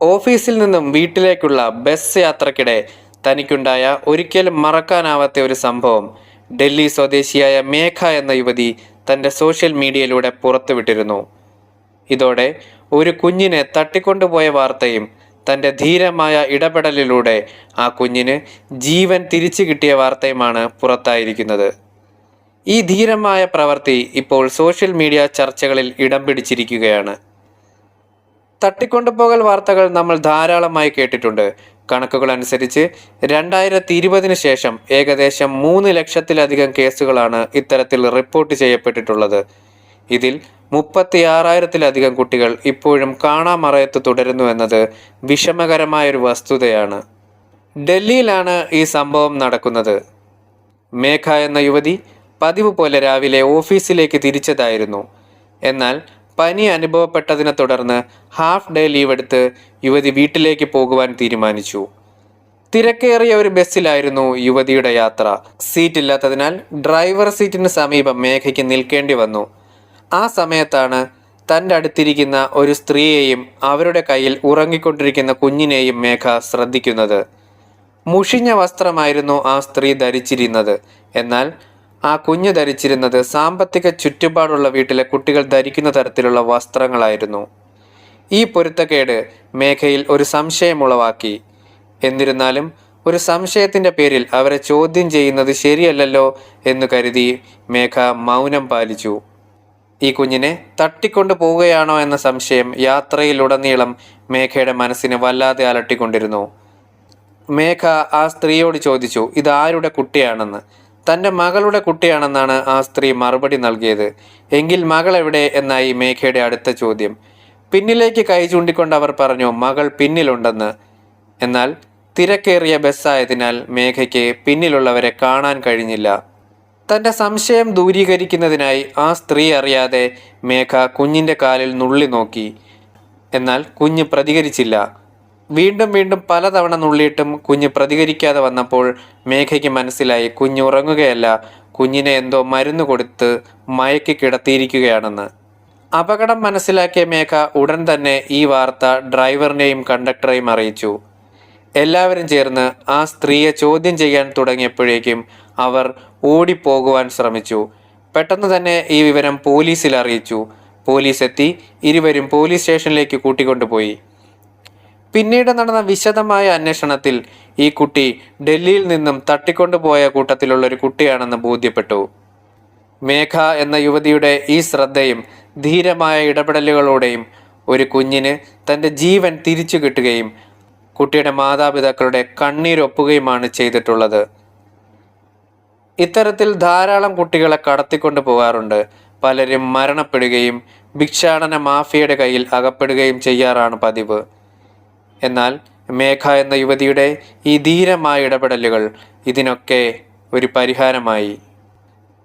ഓഫീസിൽ നിന്നും വീട്ടിലേക്കുള്ള ബസ് യാത്രക്കിടെ തനിക്കുണ്ടായ ഒരിക്കലും മറക്കാനാവാത്ത ഒരു സംഭവം. ഡൽഹി സ്വദേശിയായ മേഘ എന്ന യുവതി തന്റെ സോഷ്യൽ മീഡിയയിലൂടെ പുറത്തുവിട്ടിരുന്നു. ഇതോടെ ഒരു കുഞ്ഞിനെ തട്ടിക്കൊണ്ടുപോയ വാർത്തയും തന്റെ ധീരമായ ഇടപെടലിലൂടെ ആ കുഞ്ഞിന് ജീവൻ തിരിച്ചു കിട്ടിയ വാർത്തയുമാണ് പുറത്തായിരിക്കുന്നത്. ഈ ധീരമായ പ്രവൃത്തി ഇപ്പോൾ സോഷ്യൽ മീഡിയ ചർച്ചകളിൽ ഇടം പിടിച്ചിരിക്കുകയാണ്. തട്ടിക്കൊണ്ടുപോകൽ വാർത്തകൾ നമ്മൾ ധാരാളമായി കേട്ടിട്ടുണ്ട്. കണക്കുകൾ അനുസരിച്ച് രണ്ടായിരത്തി ഇരുപതിന് ശേഷം ഏകദേശം മൂന്ന് ലക്ഷത്തിലധികം കേസുകളാണ് ഇത്തരത്തിൽ റിപ്പോർട്ട് ചെയ്യപ്പെട്ടിട്ടുള്ളത്. ഇതിൽ മുപ്പത്തി ആറായിരത്തിലധികം കുട്ടികൾ ഇപ്പോഴും കാണാമറയത്ത് തുടരുന്നു എന്നത് വിഷമകരമായ ഒരു വസ്തുതയാണ്. ഡൽഹിയിലാണ് ഈ സംഭവം നടക്കുന്നത്. മേഘ എന്ന യുവതി പതിവ് പോലെ രാവിലെ ഓഫീസിലേക്ക് തിരിച്ചതായിരുന്നു. എന്നാൽ പനി അനുഭവപ്പെട്ടതിനെ തുടർന്ന് ഹാഫ് ഡേ ലീവ് എടുത്ത് യുവതി വീട്ടിലേക്ക് പോകുവാൻ തീരുമാനിച്ചു. തിരക്കേറിയ ഒരു ബസ്സിലായിരുന്നു യുവതിയുടെ യാത്ര. സീറ്റ് ഇല്ലാത്തതിനാൽ ഡ്രൈവർ സീറ്റിന് സമീപം മേഘയ്ക്ക് നിൽക്കേണ്ടി വന്നു. ആ സമയത്താണ് തന്റെ അടുത്തിരിക്കുന്ന ഒരു സ്ത്രീയെയും അവരുടെ കയ്യിൽ ഉറങ്ങിക്കൊണ്ടിരിക്കുന്ന കുഞ്ഞിനെയും മേഘ ശ്രദ്ധിക്കുന്നത്. മുഷിഞ്ഞ വസ്ത്രമായിരുന്നു ആ സ്ത്രീ ധരിച്ചിരുന്നത്. എന്നാൽ ആ കുഞ്ഞ് ധരിച്ചിരുന്നത് സാമ്പത്തിക ചുറ്റുപാടുള്ള വീട്ടിലെ കുട്ടികൾ ധരിക്കുന്ന തരത്തിലുള്ള വസ്ത്രങ്ങളായിരുന്നു. ഈ പൊരുത്തക്കേട് മേഘയിൽ ഒരു സംശയമുളവാക്കി എന്നിരുന്നാലും ഒരു സംശയത്തിന്റെ പേരിൽ അവരെ ചോദ്യം ചെയ്യുന്നത് ശരിയല്ലല്ലോ എന്ന് കരുതി മേഘ മൗനം പാലിച്ചു. ഈ കുഞ്ഞിനെ തട്ടിക്കൊണ്ടു പോവുകയാണോ എന്ന സംശയം യാത്രയിലുടനീളം മേഘയുടെ മനസ്സിനെ വല്ലാതെ അലട്ടിക്കൊണ്ടിരുന്നു. മേഘ ആ സ്ത്രീയോട് ചോദിച്ചു ഇത് ആരുടെ കുട്ടിയാണെന്ന്? തന്റെ മകളുടെ കുട്ടിയാണെന്നാണ് ആ സ്ത്രീ മറുപടി നൽകിയത്. എങ്കിൽ മകൾ എവിടെ? എന്നായി മേഘയുടെ അടുത്ത ചോദ്യം. പിന്നിലേക്ക് കൈ ചൂണ്ടിക്കൊണ്ട് അവർ പറഞ്ഞു മകൾ പിന്നിലുണ്ടെന്ന്. എന്നാൽ തിരക്കേറിയ ബസ്സായതിനാൽ മേഘയ്ക്ക് പിന്നിലുള്ളവരെ കാണാൻ കഴിഞ്ഞില്ല. തന്റെ സംശയം ദൂരീകരിക്കുന്നതിനായി ആ സ്ത്രീ അറിയാതെ മേഘ കുഞ്ഞിന്റെ കാലിൽ നുള്ളി നോക്കി. എന്നാൽ കുഞ്ഞ് പ്രതികരിച്ചില്ല. വീണ്ടും വീണ്ടും പലതവണ നുള്ളിയിട്ടും കുഞ്ഞ് പ്രതികരിക്കാതെ വന്നപ്പോൾ മേഘയ്ക്ക് മനസ്സിലായി കുഞ്ഞ് ഉറങ്ങുകയല്ല കുഞ്ഞിനെ എന്തോ മരുന്ന് കൊടുത്ത് മയക്കി കിടത്തിയിരിക്കുകയാണെന്ന്. അപകടം മനസ്സിലാക്കിയ മേഘ ഉടൻ തന്നെ ഈ വാർത്ത ഡ്രൈവറിനെയും കണ്ടക്ടറെയും അറിയിച്ചു. എല്ലാവരും ചേർന്ന് ആ സ്ത്രീയെ ചോദ്യം ചെയ്യാൻ തുടങ്ങിയപ്പോഴേക്കും അവർ ഓടിപ്പോകുവാൻ ശ്രമിച്ചു. പെട്ടെന്ന് തന്നെ ഈ വിവരം പോലീസിൽ അറിയിച്ചു. പോലീസ് എത്തി ഇരുവരും പോലീസ് സ്റ്റേഷനിലേക്ക് കൂട്ടിക്കൊണ്ടുപോയി. പിന്നീട് നടന്ന വിശദമായ അന്വേഷണത്തിൽ ഈ കുട്ടി ഡൽഹിയിൽ നിന്നും തട്ടിക്കൊണ്ടുപോയ കൂട്ടത്തിലുള്ള ഒരു കുട്ടിയാണെന്ന് ബോധ്യപ്പെട്ടു. മേഘ എന്ന യുവതിയുടെ ഈ ശ്രദ്ധയും ധീരമായ ഇടപെടലുകളോടെയും ഒരു കുഞ്ഞിന് തന്റെ ജീവൻ തിരിച്ചു കിട്ടുകയും കുട്ടിയുടെ മാതാപിതാക്കളുടെ കണ്ണീരൊപ്പുകയുമാണ് ചെയ്തിട്ടുള്ളത്. ഇത്തരത്തിൽ ധാരാളം കുട്ടികളെ കടത്തിക്കൊണ്ടു പോകാറുണ്ട്. പലരും മരണപ്പെടുകയും ഭിക്ഷാടന മാഫിയയുടെ കയ്യിൽ അകപ്പെടുകയും ചെയ്യാറാണ് പതിവ്. എന്നാൽ മേഘ എന്ന യുവതിയുടെ ഈ ധീരമായ ഇടപെടലുകൾ ഇതിനൊക്കെ ഒരു പരിഹാരമായി.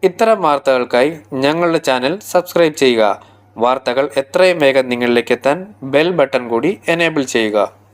ഇത്തരം വാർത്തകൾക്കായി ഞങ്ങളുടെ ചാനൽ സബ്സ്ക്രൈബ് ചെയ്യുക. വാർത്തകൾ എത്രയും വേഗം നിങ്ങളിലേക്ക് എത്താൻ ബെൽ ബട്ടൺ കൂടി എനേബിൾ ചെയ്യുക.